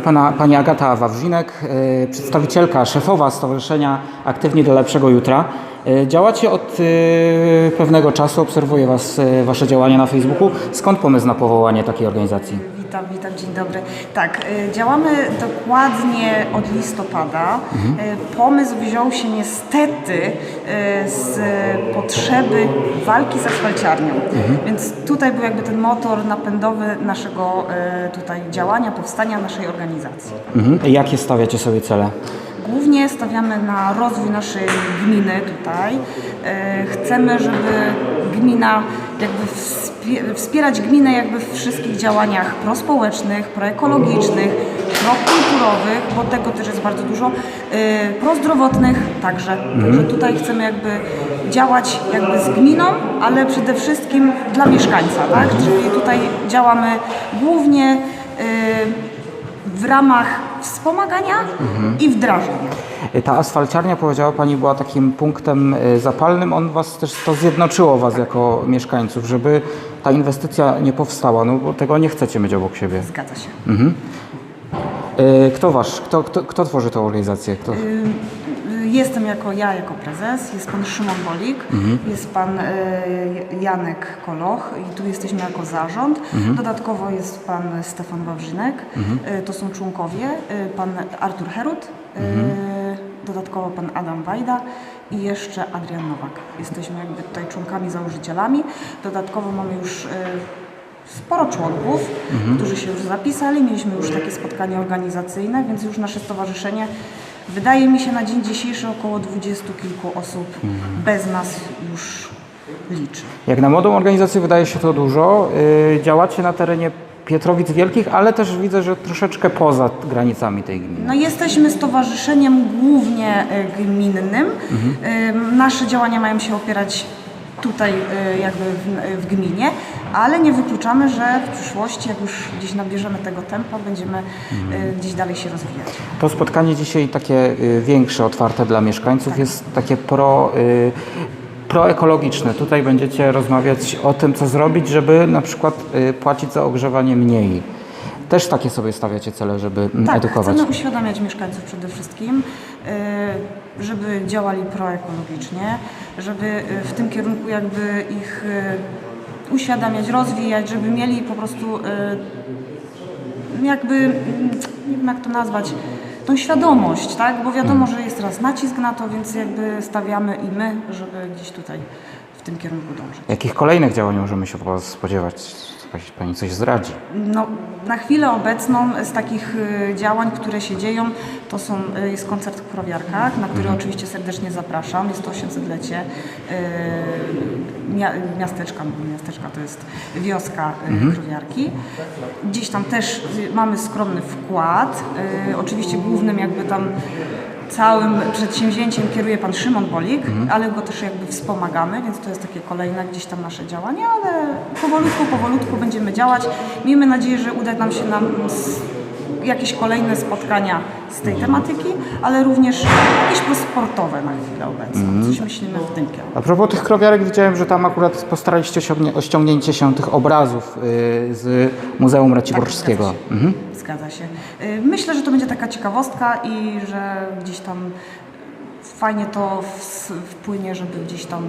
Pana, pani Agata Wawrzynek, e, przedstawicielka, szefowa Stowarzyszenia Aktywni dla Lepszego Jutra. E, Działacie od e, pewnego czasu, obserwuję was, Wasze działania na Facebooku. Skąd pomysł na powołanie takiej organizacji? Witam, witam, dzień dobry. Tak, y, działamy dokładnie od listopada. Y, Pomysł wziął się niestety y, z potrzeby walki z asfalciarnią. Więc tutaj był jakby ten motor napędowy naszego tutaj działania, powstania naszej organizacji. Mhm. Jakie stawiacie sobie cele? Głównie stawiamy na rozwój naszej gminy tutaj. E, Chcemy, żeby gmina jakby wspie- wspierać gminę jakby w wszystkich działaniach prospołecznych, proekologicznych, prokulturowych, bo tego też jest bardzo dużo, e, prozdrowotnych także. Także tutaj chcemy jakby działać jakby z gminą, ale przede wszystkim dla mieszkańca, tak? Czyli tutaj działamy głównie e, w ramach wspomagania i wdrażania. E, Ta asfalciarnia, powiedziała Pani, była takim punktem e, zapalnym. On Was też, to zjednoczyło Was jako mieszkańców, żeby ta inwestycja nie powstała, no bo tego nie chcecie mieć obok siebie. Zgadza się. E, Kto Wasz, kto, kto, kto tworzy tę organizację? Kto? Jestem jako ja, jako prezes, jest pan Szymon Bolik, jest pan y, Janek Koloch i tu jesteśmy jako zarząd. Dodatkowo jest pan Stefan Wawrzynek, y, to są członkowie, y, pan Artur Herut, y, dodatkowo pan Adam Wajda i jeszcze Adrian Nowak. Jesteśmy jakby tutaj członkami, założycielami. Dodatkowo mamy już sporo członków, którzy się już zapisali. Mieliśmy już takie spotkania organizacyjne, więc już nasze stowarzyszenie wydaje mi się na dzień dzisiejszy około dwudziestu kilku osób bez nas już liczy. Jak na młodą organizację wydaje się to dużo. Y, Działacie na terenie Pietrowic Wielkich, ale też widzę, że troszeczkę poza granicami tej gminy. No jesteśmy stowarzyszeniem głównie e, gminnym. E, Nasze działania mają się opierać tutaj jakby w, w gminie, ale nie wykluczamy, że w przyszłości, jak już gdzieś nabierzemy tego tempa, będziemy e, gdzieś dalej się rozwijać. To spotkanie dzisiaj takie y, większe, otwarte dla mieszkańców jest takie pro, y, proekologiczne. Tutaj będziecie rozmawiać o tym, co zrobić, żeby na przykład y, płacić za ogrzewanie mniej. Też takie sobie stawiacie cele, żeby mm, Tak, edukować. chcemy uświadamiać mieszkańców przede wszystkim, y, żeby działali proekologicznie, żeby y, w tym kierunku jakby ich y, uświadamiać, rozwijać, żeby mieli po prostu y, jakby, mm, nie wiem jak to nazwać, tą świadomość, tak? Bo wiadomo, że jest teraz nacisk na to, więc jakby stawiamy i my, żeby gdzieś tutaj w tym kierunku dążyć. Jakich kolejnych działań możemy się od Pani coś zdradzi. No, na chwilę obecną z takich y, działań, które się dzieją, to są, y, jest koncert w Krowiarkach, na który oczywiście serdecznie zapraszam. Jest to 800-lecie y, mia, miasteczka, miasteczka to jest wioska y, Krowiarki. Gdzieś tam też mamy skromny wkład. Oczywiście głównym jakby tam całym przedsięwzięciem kieruje pan Szymon Bolik, ale go też jakby wspomagamy, więc to jest takie kolejne gdzieś tam nasze działanie, ale powolutku, powolutku będziemy działać. Miejmy nadzieję, że uda nam się nam jakieś kolejne spotkania z tej tematyki, ale również jakieś sportowe na chwilę obecną. Coś myślimy w tym kierunku. A propos tych krowiarek, widziałem, że tam akurat postaraliście się o- ściągnięcie się tych obrazów y, z Muzeum Raciborskiego. zgadza się. Mhm. Zgadza się. Y, Myślę, że to będzie taka ciekawostka i że gdzieś tam fajnie to wpłynie, żeby gdzieś tam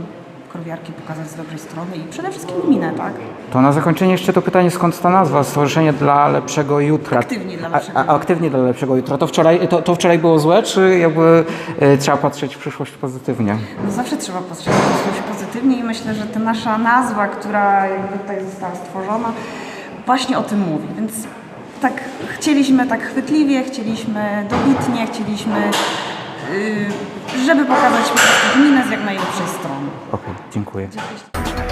krowiarki pokazać z dobrej strony i przede wszystkim gminę, tak? To na zakończenie jeszcze to pytanie, skąd ta nazwa? Stowarzyszenie dla lepszego jutra. Aktywnie dla lepszego a, a, aktywnie dla lepszego jutra. To wczoraj, to, to wczoraj było złe, czy jakby y, trzeba patrzeć w przyszłość pozytywnie? No zawsze trzeba patrzeć na coś pozytywnie i myślę, że ta nasza nazwa, która jakby tutaj została stworzona, właśnie o tym mówi. Więc tak chcieliśmy tak chwytliwie, chcieliśmy dobitnie, chcieliśmy, żeby pokazać po prostu gminę z jak najlepszej strony. Okej, dziękuję. Dziękuję.